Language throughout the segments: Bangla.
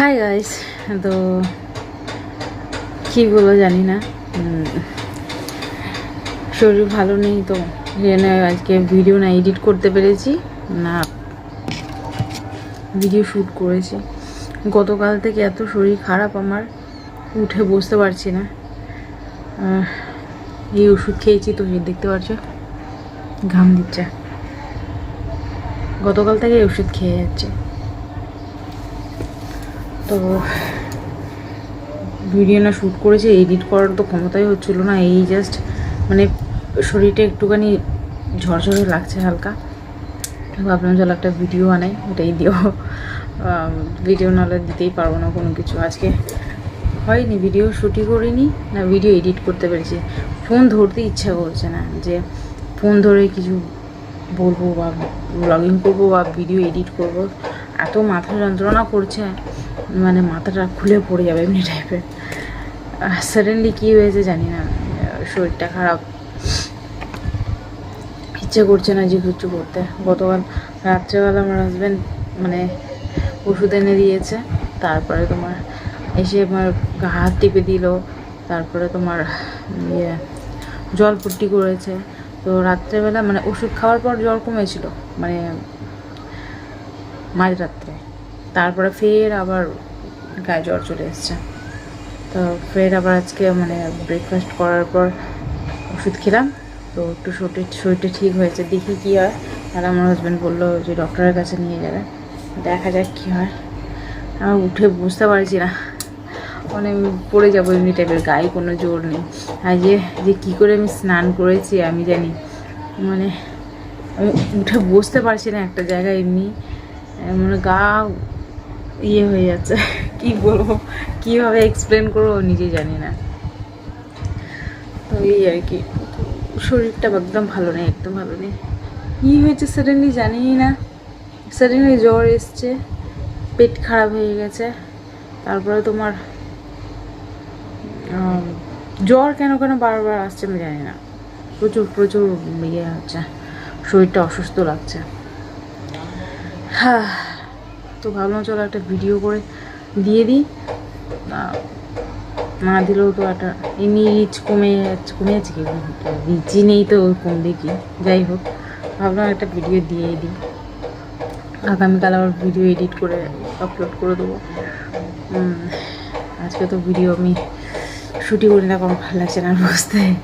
হাই গাইস তো কী বলব জানি না। শরীর ভালো নেই তো জন্য আজকে ভিডিও না এডিট করতে পেরেছি। না ভিডিও শ্যুট করেছি। গতকাল থেকে এত শরীর খারাপ আমার, উঠে বসতে পারছি না। এই ওষুধ খেয়েছি তো দেখতে পাচ্ছ, ঘাম দিচ্ছে। গতকাল থেকে ওষুধ খেয়ে যাচ্ছে। তো ভিডিও না শ্যুট করেছে এডিট করার তো ক্ষমতাই হচ্ছিল না, এই জাস্ট মানে শরীরটা একটুখানি ঝরঝরে লাগছে হালকা। ভাবলাম চলো একটা ভিডিও বানাই, ওটাই দিও। ভিডিও নাহলে দিতেই পারব না কোনো কিছু। আজকে হয়নি ভিডিও শ্যুটই করিনি, না ভিডিও এডিট করতে পেরেছি। ফোন ধরতে ইচ্ছা করছে না যে ফোন ধরে কিছু বলব বা ব্লগিং করব বা ভিডিও এডিট করব। এত মাথা যন্ত্রণা করছে। মানে মাথাটা খুলে পড়ে যাবে এমনি টাইপের সাডেনলি কী হয়েছে জানি না শরীরটা খারাপ। ইচ্ছে করছে না যে কিছু করতে। গতকাল রাত্রেবেলা আমার হাজব্যান্ড মানে ওষুধ এনে দিয়েছে, তারপরে তোমার এসে আমার হাত টিপে দিল, তারপরে তোমার ইয়ে জল পট্টি করেছে। তো রাত্রেবেলা মানে ওষুধ খাওয়ার পর জ্বর কমেছিল মানে মাঝরাত্রে তারপরে ফের আবার গায়ে জ্বর চলে এসছে। তো ফের আবার আজকে মানে ব্রেকফাস্ট করার পর ওষুধ খেলাম। তো একটু শরীর শরীরটা ঠিক হয়েছে। দেখি কী হয়। আর আমার হাজব্যান্ড বলল যে ডক্টরের কাছে নিয়ে যাবে। দেখা যাক কী হয়। আমি উঠে বুঝতে পারছি না। মানে আমি পড়ে যাব এমনি টাইপের গায়ে কোনো জোর নেই। আর যে যে কী করে আমি স্নান করেছি আমি জানি। মানে আমি উঠে বসতে পারছি না একটা জায়গায় এমনি। মানে গা ইয়ে হয়ে যাচ্ছে। কি বলব? কীভাবে এক্সপ্লেন করব নিজে জানি না। তো এই আর কি। শরীরটা একদম ভালো নেই, একদম ভালো নেই। কী হয়েছে সাডেনলি জানি না। সাডেনলি জ্বর এসছে, পেট খারাপ হয়ে গেছে। তারপরে তোমার জ্বর কেন কেন বারবার আসছে আমি জানি না। প্রচুর প্রচুর ইয়ে হচ্ছে। শরীরটা অসুস্থ লাগছে। হ্যাঁ। ভাবলাম চলো একটা ভিডিও করে দিয়ে দিই। না- দিলেও তো একটা, এমনি রিচ কমে যাচ্ছে কমে যাচ্ছে কি রিচই নেই তো কমবে কি যাই হোক, ভাবলাম একটা ভিডিও দিয়ে দিই। আগামীকাল আবার ভিডিও এডিট করে আপলোড করে দেবো। আজকে তো ভিডিও আমি শুটিং করি না কোনো ভালো লাগছে না বুঝতে।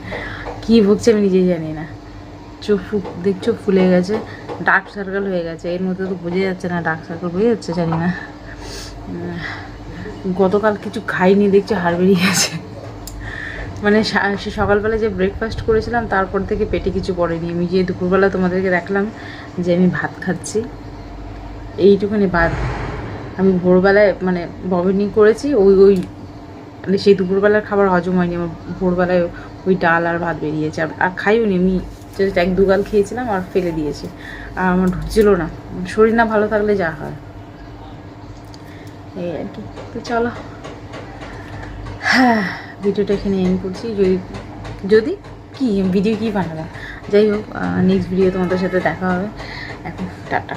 কী ভুগছে আমি নিজেই জানি না। চোখ দেখছ ফুলে গেছে ডার্ক সার্কেল হয়ে গেছে। এর মধ্যে তো বোঝা যাচ্ছে না ডার্ক সার্কেল হয়ে যাচ্ছে, জানি না। গতকাল কিছু খাইনি, দেখছি হাড় বেরিয়ে গেছে। মানে সা- সকালবেলা যে ব্রেকফাস্ট করেছিলাম, তারপর থেকে পেটে কিছু পড়েনি। আমি যে দুপুরবেলা তোমাদেরকে দেখলাম যে আমি ভাত খাচ্ছি, এইটুকুনি ভাত আমি ভোরবেলায় মানে বমিটিং করেছি, ওই ওই মানে সেই দুপুরবেলার খাবার হজম হয়নি, আমার ভোরবেলায় ওই ডাল আর ভাত বেরিয়েছে। আর খাইও নি আমি জাস্ট এক দুগাল খেয়েছিলাম আর ফেলে দিয়েছি। আর আমার ঢুকছিল না। শরীর না ভালো থাকলে যা হয়। এই আর কি। তো চলো। হ্যাঁ ভিডিওটা এখানে এন্ড করছি। যদি যদি কি ভিডিও কি বানাবে? যাই হোক নেক্সট ভিডিও তোমাদের সাথে দেখা হবে। এখন টাটা।